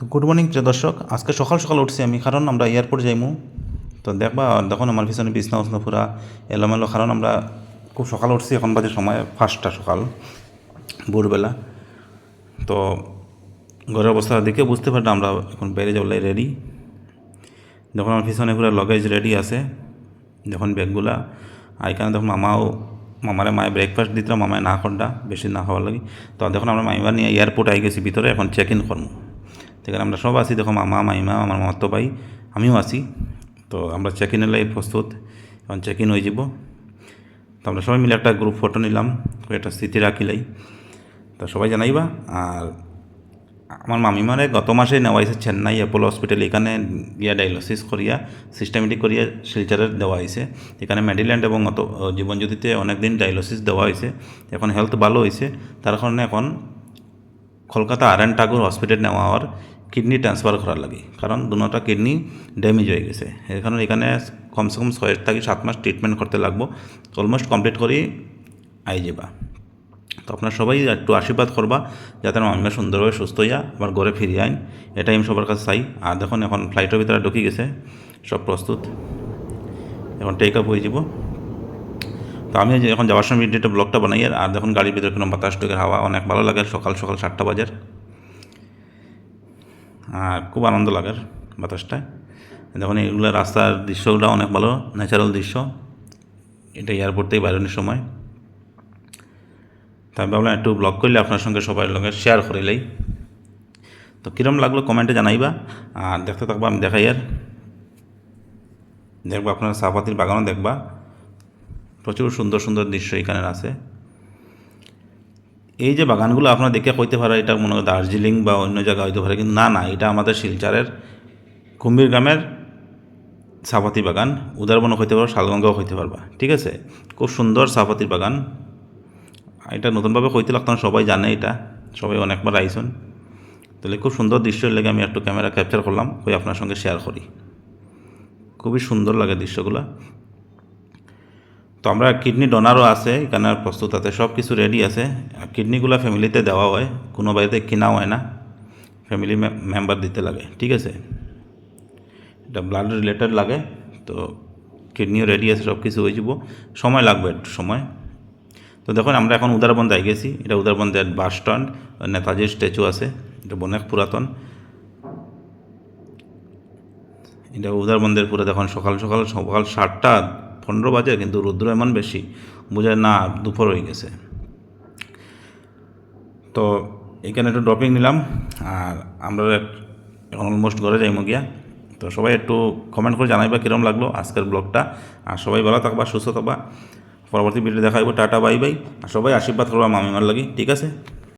তো good morning প্রিয় দর্শক। আজকে সকাল সকাল উঠছি আমি, কারণ আমরা এয়ারপোর্ট যাইমু। তো দেখবা দেখুন আমার পিছনে বিছনা উছনা পুরা এলোমেলো, কারণ আমরা খুব সকাল উঠছি, এখন বাজে সময় ফার্স্টটা সকাল, ভোরবেলা। তো ঘরের অবস্থা দেখে বুঝতে পারলাম আমরা এখন বাইরে যাবলাই রেডি যখন আমার পিছনে পুরো লগেজ রেডি আছে। যখন ব্যাগগুলা। আর এখানে দেখুন মামাও, মামারে মায়ে ব্রেকফাস্ট দিত, মামায় না করডা বেশি না খাওয়ার লাগে। তো দেখুন আমরা মাইমা নিয়ে এয়ারপোর্ট আই গেছি, ভিতরে এখন চেক ইন করব সেখানে আমরা সব আছি, দেখো মামা, মাইমা, আমার মামাতো ভাই, আমিও আছি। তো আমরা চেক ইনের লাগে প্রস্তুত, এখন চেক ইন হয়ে যাব। তো আমরা সবাই মিলে একটা গ্রুপ ফটো নিলাম একটা স্মৃতি রাখিলাই তো সবাই জানাইবা, আর আমার মামিমারে গত মাসে নেওয়া হয়েছে চেন্নাই অ্যাপোলো হসপিটাল এখানে গিয়া ডায়ালিসিস করিয়া সিস্টেমেটিক করিয়া শিলচারের দেওয়া হয়েছে। এখানে মেডিল্যান্ড এবং অত জীবনজ্যোতিতে অনেক দিন ডায়ালিসিস দেওয়া হয়েছে। এখন হেলথ ভালো হয়েছে। তার কারণে এখন Kolkata R N Tagore hospital নেওয়া হওয়ার কিডনি ট্রান্সফার করার লাগে। কারণ দুটা কিডনি ড্যামেজ হয়ে গেছে। এই কারণে এখানে কমসে কম ছয় থেকে সাত মাস ট্রিটমেন্ট করতে লাগবো। অলমোস্ট কমপ্লিট করেই আই যাবা। তো আপনার সবাই একটু আশীর্বাদ করবা, যাতে আমার মামিমা সুন্দরভাবে সুস্থ হইয়া আবার ঘরে ফিরিয়ে আইন। এটাই আমি সবার কাছে চাই। আর দেখুন, এখন ফ্লাইটের ভিতরে ঢুকে গেছে। সব প্রস্তুত। এখন টেক আপ হয়ে যাব। তো আমি এখন যাওয়ার সময় ভিডিওটা ব্লগটা বানাই। আর দেখুন, গাড়ির ভিতরে কোনো বাতাস টুকের হাওয়া অনেক ভালো লাগে। সকাল সকাল সাতটা বাজার খুব আনন্দ লাগে বাতাসটায় দেখুন, এগুলো রাস্তার দৃশ্যগুলো অনেক ভালো ন্যাচারাল দৃশ্য। এটা এয়ারপোর্ট থেকে বাইরের সময়। তো আমি ভাবলাম একটু ব্লগ করলে আপনার সঙ্গে সবাই লগে শেয়ার করিলেই তো কীরম লাগল কমেন্টে জানাইবা। আর দেখতে থাকবা, আমি দেখাই আর। দেখবা, আপনার চাপাতির বাগানও দেখবা। প্রচুর সুন্দর সুন্দর দৃশ্য এখানে আছে। এই যে বাগানগুলো আপনারা দেখে কইতে পারে এটা মনে হয় দার্জিলিং বা অন্য জায়গায় হইতে পারে, কিন্তু না না, এটা আমাদের শিলচারের কুম্ভীর গ্রামের চাপাতি বাগান। উদারবনও হইতে পারো, শালগঙ্গাও হইতে পারবা, ঠিক আছে? খুব সুন্দর চাপাতির বাগান। এটা নতুনভাবে কইতে লাগতো না সবাই জানে এটা, সবাই অনেকবার আইসন। তাহলে খুব সুন্দর দৃশ্য লেগে আমি একটু ক্যামেরা ক্যাপচার করলাম ওই আপনার সঙ্গে শেয়ার করি। খুবই সুন্দর লাগে দৃশ্যগুলো। তো আমরা কিডনি ডোনারও আছে, এখানে প্রস্তুত আছে সব কিছু রেডি আছে কিডনিগুলো ফ্যামিলিতে দেওয়া হয়, কোনো বাড়িতে কিনা হয় না। ফ্যামিলি মেম্বার দিতে লাগে, ঠিক আছে? এটা ব্লাড রিলেটেড লাগে, তো কিডনিও রেডি আছে সব কিছু হয়ে যাব। সময় লাগবে একটু সময়। তো দেখুন, আমরা এখন উদারবন যাই গেছি। এটা উদারবন্দের বাস স্ট্যান্ড নেতাজির স্ট্যাচু আছে, এটা অনেক পুরাতন। এটা উদারবন্দের পুরো দেখুন, সকাল সকাল সকাল সাতটা পনেরো বাজে, কিন্তু রুদ্র এমন বেশি, বোঝা না, দুপুর হয়ে গেছে। তো এখানে একটু ড্রপিং নিলাম, আর আমরা এখন অলমোস্ট ঘরে যাইমো গিয়া। তো সবাই একটু কমেন্ট করে জানাইবা কীরকম লাগল আজকের ব্লগটা আর সবাই ভালো থাকবা, সুস্থ থাকবা। পরবর্তী ভিডিও দেখাইব, টাটা বাই বাই আর সবাই আশীর্বাদ করবা মামিমার লাগি, ঠিক আছে?